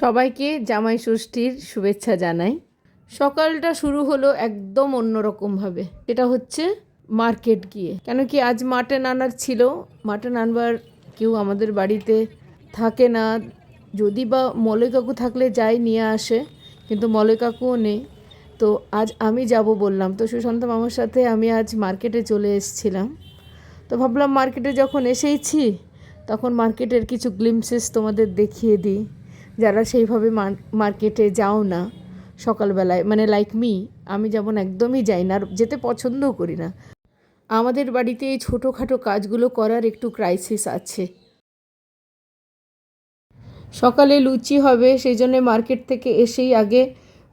সবাইকে জামাই ষষ্ঠীর শুভেচ্ছা জানাই। সকালটা শুরু হলো একদম অন্যরকমভাবে। এটা হচ্ছে মার্কেট গিয়ে। কেন কি আজ মাটন আনার ছিল। মাটন আনবার কেউ আমাদের বাড়িতে থাকে না। যদি বা মলয় কাকু থাকলে যাই নিয়ে আসে, কিন্তু মলয় কাকুও নেই। তো আজ আমি যাব বললাম। তো সুশান্ত মামার সাথে আমি আজ মার্কেটে চলে এসেছিলাম। তো ভাবলাম মার্কেটে যখন এসেইছি, তখন মার্কেটের কিছু গ্লিমসেস তোমাদের দেখিয়ে দিই। যারা সেইভাবে মার্কেটে যাও না সকালবেলায় মানে লাইক মি আমি যেমন একদমই যাই না, আর যেতে পছন্দও করি না। আমাদের বাড়িতে এই ছোটোখাটো কাজগুলো করার একটু ক্রাইসিস আছে। সকালে লুচি হবে সেই জন্যে মার্কেট থেকে এসেই আগে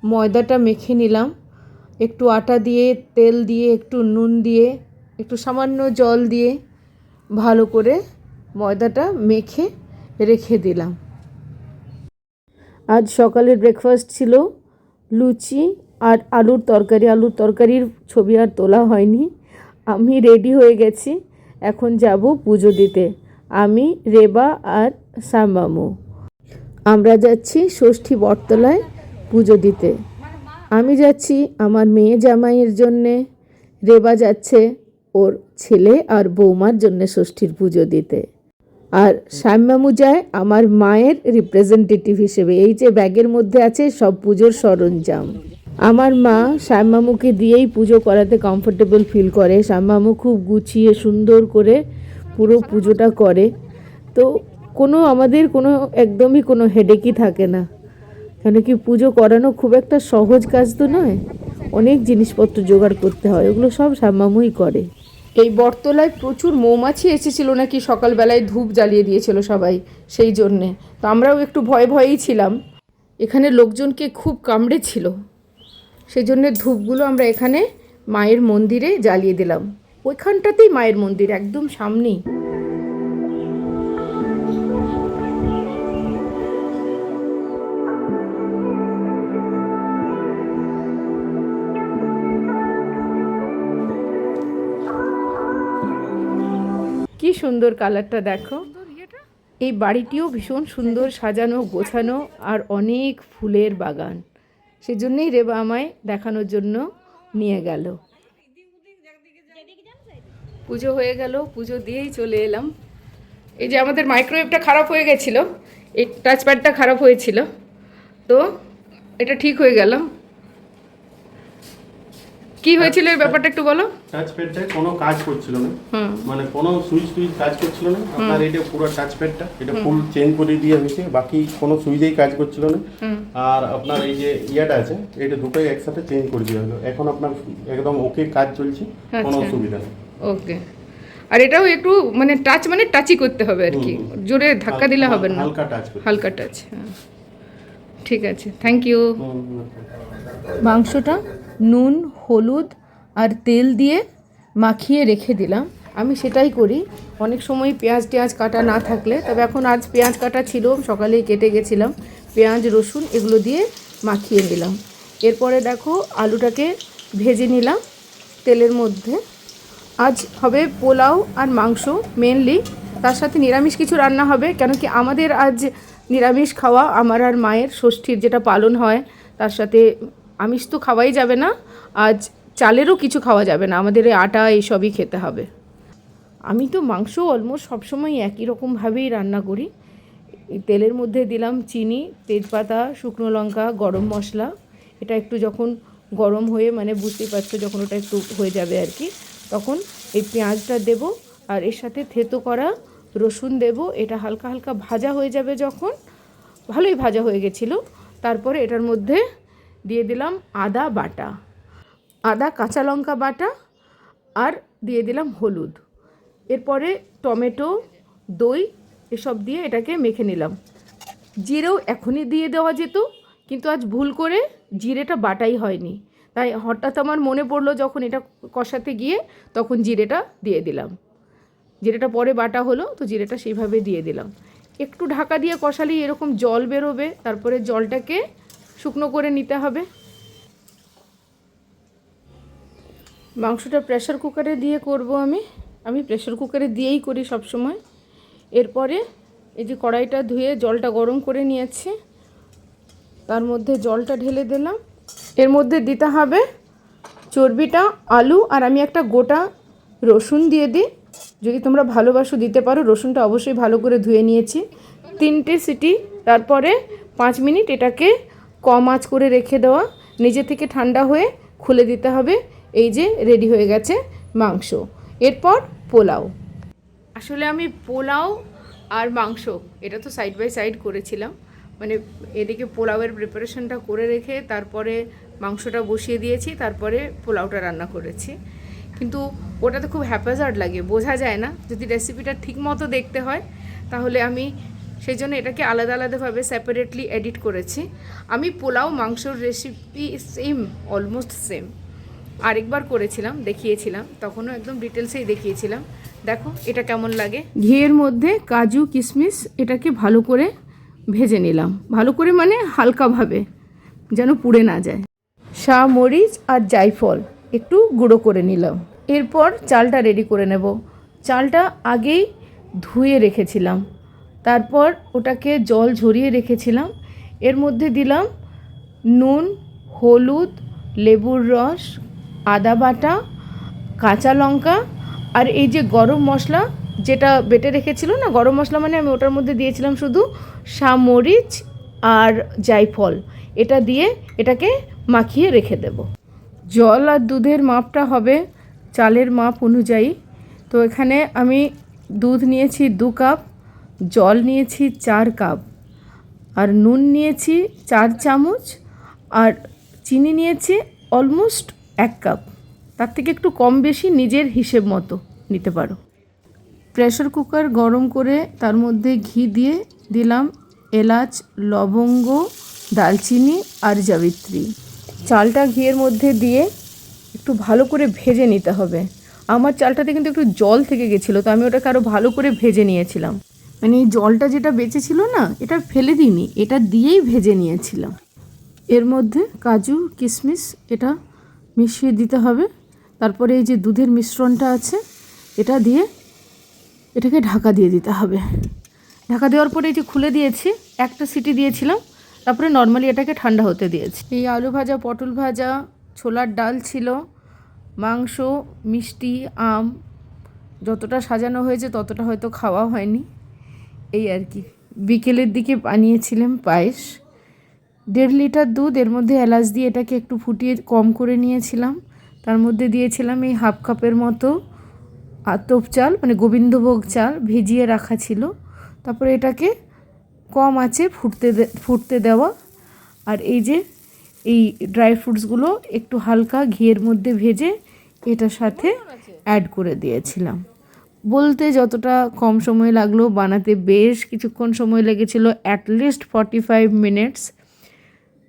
ময়দাটা মেখে নিলাম। একটু আটা দিয়ে, তেল দিয়ে, একটু নুন দিয়ে, একটু সামান্য জল দিয়ে ভালো করে ময়দাটা মেখে রেখে দিলাম। আজ সকালের ব্রেকফাস্ট ছিল, লুচি আর আলুর তরকারি। আলুর তরকারির ছবি আর তোলা হয়নি। আমি রেডি হয়ে গেছি, এখন যাব পুজো দিতে। আমি, রেবা আর শ্যামামু আমরা যাচ্ছি ষষ্ঠী বটতলায় পুজো দিতে। আমি যাচ্ছি আমার মেয়ে জামাইয়ের জন্যে। রেবা যাচ্ছে ওর ছেলে আর বৌমার জন্যে ষষ্ঠীর পুজো দিতে। আর শ্যামমামু যায় আমার মায়ের রিপ্রেজেন্টেটিভ হিসেবে। এই যে ব্যাগের মধ্যে আছে সব পুজোর সরঞ্জাম। আমার মা শ্যামমামুকে দিয়েই পুজো করাতে কমফোর্টেবল ফিল করে। শ্যামমামু খুব গুছিয়ে সুন্দর করে পুরো পুজোটা করে। তো কোনো আমাদের কোনো একদমই কোনো হেডেকই থাকে না। কেন কি পুজো করানো খুব একটা সহজ কাজ তো নয়। অনেক জিনিসপত্র জোগাড় করতে হয়। ওগুলো সব শ্যামমামুই করে। এই বটতলায় প্রচুর মৌমাছি এসেছিল নাকি সকালবেলায় ধূপ জ্বালিয়ে দিয়েছিল সবাই, সেই জন্যে। তো আমরাও একটু ভয় ভয়েই ছিলাম। এখানে লোকজনকে খুব কামড়েছিল। সেই জন্যে ধূপগুলো আমরা এখানে মায়ের মন্দিরে জ্বালিয়ে দিলাম। ওইখানটাতেই মায়ের মন্দির, একদম সামনেই। সুন্দর কালারটা দেখো। এই বাড়িটিও ভীষণ সুন্দর সাজানো গোছানো আর অনেক ফুলের বাগান। সেজন্যই রেবা আমায় দেখানোর জন্য নিয়ে গেল। পুজো হয়ে গেল পুজো দিয়েই চলে এলাম। এই যে আমাদের মাইক্রোওয়েভটা খারাপ হয়ে গেছিল এই টাচপ্যাডটা খারাপ হয়েছিল তো এটা ঠিক হয়ে গেল। কি হয়েছিল এই ব্যাপারটা একটু বলো? টাচ প্যাডটা কোনো কাজ করছিল না। হুম। মানে কোনো সুইচ টুইচ কাজ করছিল না। আপনার এটা পুরো টাচ প্যাডটা এটা ফুল চেঞ্জ করে দিয়ে হয়েছে বাকি কোনো সুইচেই কাজ করছিল না। আর আপনার এই যে ইয়াটা আছে এটা দুটোই একসাথে চেঞ্জ করে দেওয়া হলো। এখন আপনার একদম ওকে কাজ চলছে কোনো আচ্ছা। অসুবিধা নেই। ওকে আর এটাও একটু মানে টাচ মানে টাচই করতে হবে আর কি। জোরে ধাক্কা দিলে হবে না। হালকা টাচ হালকা টাচ হ্যাঁ। ঠিক আছে থ্যাংক ইউ। মাংসটা? নুন, হলুদ আর তেল দিয়ে মাখিয়ে রেখে দিলাম। আমি সেটাই করি। অনেক সময় পেঁয়াজ টেয়াজ কাটা না থাকলে, তবে এখন আজ পেঁয়াজ কাটা ছিল, সকালেই কেটে গেছিলাম। পেঁয়াজ, রসুন এগুলো দিয়ে মাখিয়ে নিলাম। এরপরে দেখো আলুটাকে ভেজে নিলাম তেলের মধ্যে। আজ হবে পোলাও আর মাংস মেনলি তার সাথে নিরামিষ কিছু রান্না হবে কেন কি আমাদের আজ নিরামিষ খাওয়া আমার আর মায়ের ষষ্ঠীর যেটা পালন হয়, তার সাথে আমিষ তো খাওয়াই যাবে না, আজ চালেরও কিছু খাওয়া যাবে না, আমাদের এই আটা এইসবই খেতে হবে। আমি তো মাংস অলমোস্ট সবসময় একই রকমভাবেই রান্না করি। তেলের মধ্যে দিলাম চিনি, তেজপাতা, শুকনো লঙ্কা, গরম মশলা। এটা একটু যখন গরম হয়ে মানে বুঝতেই পারছ যখন ওটা একটু হয়ে যাবে আর কি, তখন এই পেঁয়াজটা দেব আর এর সাথে থেতো করা রসুন দেব। এটা হালকা হালকা ভাজা হয়ে যাবে যখন, ভালোই ভাজা হয়ে গেছিল। তারপরে এটার মধ্যে দিয়ে দিলাম আদা বাটা। আদা কাঁচা লঙ্কা বাটা আর দিয়ে দিলাম হলুদ। এরপরে টমেটো, দই এসব দিয়ে এটাকে মেখে নিলাম। জিরেও এখনই দিয়ে দেওয়া যেত, কিন্তু আজ ভুল করে জিরেটা বাটাই হয়নি। তাই হঠাৎ আমার মনে পড়ল যখন এটা কষাতে গিয়ে তখন জিরেটা দিয়ে দিলাম। জিরেটা পরে বাটা হলো, তো জিরেটা সেইভাবে দিয়ে দিলাম। একটু ঢাকা দিয়ে কষালেই এরকম জল বেরোবে, তারপরে জলটাকে শুকনো করে নিতে হবে। মাংসটা প্রেশার কুকারে দিয়ে করব আমি। আমি প্রেশার কুকারে দিয়েই করি সব সময় এরপরে এই যে কড়াইটা ধুয়ে জলটা গরম করে নিয়েছি। তার মধ্যে জলটা ঢেলে দিলাম। এর মধ্যে দিতে হবে চর্বিটা, আলু, আর আমি একটা গোটা রসুন দিয়ে দিই। যদি তোমরা ভালোবাসো দিতে পারো, রসুনটা অবশ্যই ভালো করে ধুয়ে নিয়েছি। তিনটে সিটি, তারপরে পাঁচ মিনিট এটাকে কম আঁচ করে রেখে দেওয়া, নিজে থেকে ঠান্ডা হয়ে খুলে দিতে হবে। এই যে রেডি হয়ে গেছে মাংস। এরপর পোলাও। আসলে আমি পোলাও আর মাংস, এটা তো সাইড বাই সাইড করেছিলাম। মানে এদিকে পোলাওয়ের প্রিপারেশনটা করে রেখে তারপরে মাংসটা বসিয়ে দিয়েছি, তারপরে পোলাওটা রান্না করেছি। কিন্তু ওটাতে খুব হ্যাপাজার্ড লাগে, বোঝা যায় না। যদি রেসিপিটা ঠিক মতো দেখতে হয়, তাহলে আমি সেই জন্য এটাকে আলাদা আলাদাভাবে সেপারেটলি এডিট করেছি। আমি পোলাও মাংসর রেসিপি সেম অলমোস্ট সেম আরেকবার করেছিলাম দেখিয়েছিলাম তখনও একদম ডিটেলসেই দেখিয়েছিলাম। দেখো এটা কেমন লাগে? ঘিয়ের মধ্যে কাজু কিশমিশ এটাকে ভালো করে ভেজে নিলাম। ভালো করে মানে হালকাভাবে যেন পুড়ে না যায়। শা মরিচ আর জায়ফল একটু গুঁড়ো করে নিলাম। এরপর চালটা রেডি করে নেব। চালটা আগেই ধুয়ে রেখেছিলাম। তারপর ওটাকে জল ঝরিয়ে রেখেছিলাম। এর মধ্যে দিলাম নুন, হলুদ, লেবুর রস, আদা বাটা, কাঁচা লঙ্কা আর এই যে গরম মশলা যেটা বেটে রেখেছিল না, গরম মশলা মানে আমি ওটার মধ্যে দিয়েছিলাম শুধু সামরিচ আর জায়ফল। এটা দিয়ে এটাকে মাখিয়ে রেখে দেব। জল আর দুধের মাপটা হবে চালের মাপ অনুযায়ী। তো এখানে আমি দুধ নিয়েছি দু কাপ। জল নিয়েছি চার কাপ। আর নুন নিয়েছি চার চামচ। আর চিনি নিয়েছি অলমোস্ট এক কাপ। তার থেকে একটু কম বেশি নিজের হিসেব মতো নিতে পারো। প্রেশার কুকার গরম করে তার মধ্যে ঘি দিয়ে দিলাম এলাচ, লবঙ্গ দালচিনি আর জাবিত্রী। চালটা ঘিয়ের মধ্যে দিয়ে একটু ভালো করে ভেজে নিতে হবে। আমার চালটাতে কিন্তু একটু জল থেকে গেছিল, তো আমি ওটাকে আরও ভালো করে ভেজে নিয়েছিলাম। মানে এই জলটা যেটা বেঁচে ছিল না, এটা ফেলে দিইনি, এটা দিয়েই ভেজে নিয়েছিলাম। এর মধ্যে কাজু কিশমিশ এটা মিশিয়ে দিতে হবে। তারপরে এই যে দুধের মিশ্রণটা আছে, এটা দিয়ে এটাকে ঢাকা দিয়ে দিতে হবে। ঢাকা দেওয়ার পরে এই যে খুলে দিয়েছি, একটা সিটি দিয়েছিলাম, তারপরে নর্মালি এটাকে ঠান্ডা হতে দিয়েছি। এই আলু ভাজা, পটল ভাজা, ছোলার ডাল ছিল, মাংস, মিষ্টি, আম, যতটা সাজানো হয়েছে ততটা হয়তো খাওয়া হয়নি। এই আর কি। বিকেলের দিকে বানিয়েছিলাম পায়েস। দেড় লিটার দুধ এর মধ্যে এলাচ দিয়ে এটাকে একটু ফুটিয়ে কম করে নিয়েছিলাম। তার মধ্যে দিয়েছিলাম এই হাফ কাপের মতো আতপ চাল মানে গোবিন্দভোগ চাল ভিজিয়ে রাখা ছিল। তারপরে এটাকে কম আছে ফুটতে ফুটতে দেওয়া। আর এই যে এই ড্রাই ফ্রুটসগুলো একটু হালকা ঘিয়ের মধ্যে ভেজে এটার সাথে অ্যাড করে দিয়েছিলাম। বলতে যতটা কম সময় লাগল, বানাতে বেশ কিছুক্ষণ সময় লেগেছিল অ্যাটলিস্ট ফর্টি ফাইভ মিনিটস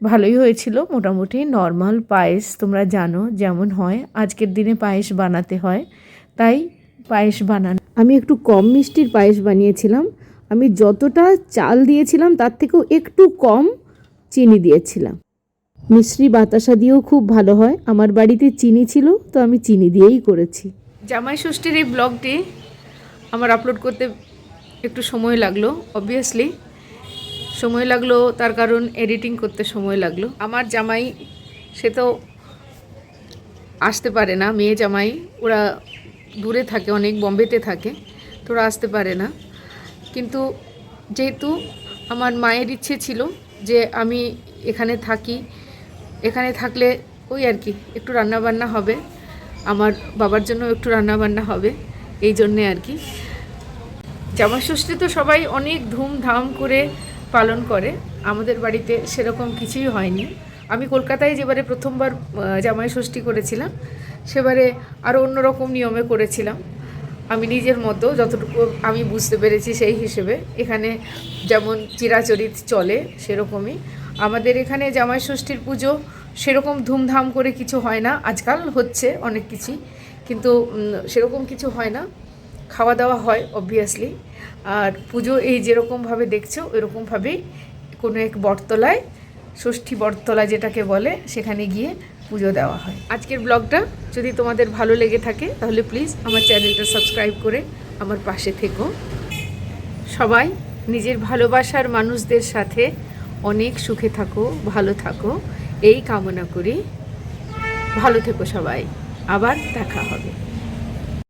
ভালোই হয়েছিল, মোটামুটি নর্মাল পায়েস তোমরা জানো যেমন হয়, আজকের দিনে পায়েস বানাতে হয়, তাই পায়েস বানানো। আমি একটু কম মিষ্টির পায়েস বানিয়েছিলাম, আমি যতটা চাল দিয়েছিলাম তার থেকেও একটু কম চিনি দিয়েছিলাম। মিশ্রি বাতাসা দিয়েও খুব ভালো হয়, আমার বাড়িতে চিনি ছিল, তো আমি চিনি দিয়েই করেছি। জামাই ষষ্ঠীর এই ব্লগটি আমার আপলোড করতে একটু সময় লাগল অবভিয়াসলি সময় লাগল, তার কারণ এডিটিং করতে সময় লাগল। আমার জামাই, সে তো আসতে পারে না, মেয়ে জামাই, ওরা দূরে থাকে, অনেক বম্বেতে থাকে, তো ওরা আসতে পারে না। কিন্তু যেহেতু আমার মায়ের ইচ্ছে ছিল যে আমি এখানে থাকি, এখানে থাকলে ওই আর কি, একটু রান্নাবান্না হবে আমার বাবার জন্য একটু রান্নাবান্না হবে, এই জন্যে আর কি। জামাই ষষ্ঠী তো সবাই অনেক ধুমধাম করে পালন করে, আমাদের বাড়িতে সেরকম কিছুই হয়নি। আমি কলকাতায় যেবারে প্রথমবার জামাই ষষ্ঠী করেছিলাম, সেবারে আরও অন্যরকম নিয়মে করেছিলাম। আমি নিজের মতো, যতটুকু আমি বুঝতে পেরেছি সেই হিসেবে। এখানে যেমন চিরাচরিত চলে সেরকমই। আমাদের এখানে জামাই ষষ্ঠীর পুজো সেরকম ধুমধাম করে কিছু হয় না। আজকাল হচ্ছে অনেক কিছুই, কিন্তু সেরকম কিছু হয় না। খাওয়া দাওয়া হয় অবভিয়াসলি আর পুজো এই যেরকমভাবে দেখছ, ওইরকমভাবেই কোনো এক বটতলায়, ষষ্ঠী বটতলা যেটাকে বলে, সেখানে গিয়ে পুজো দেওয়া হয়। আজকের ব্লগটা যদি তোমাদের ভালো লেগে থাকে, তাহলে প্লিজ আমার চ্যানেলটা সাবস্ক্রাইব করে আমার পাশে থেকো। সবাই নিজের ভালোবাসার মানুষদের সাথে অনেক সুখে থাকো ভালো থাকো। এই কামনা করি। ভালো থেকো সবাই। আবার দেখা হবে।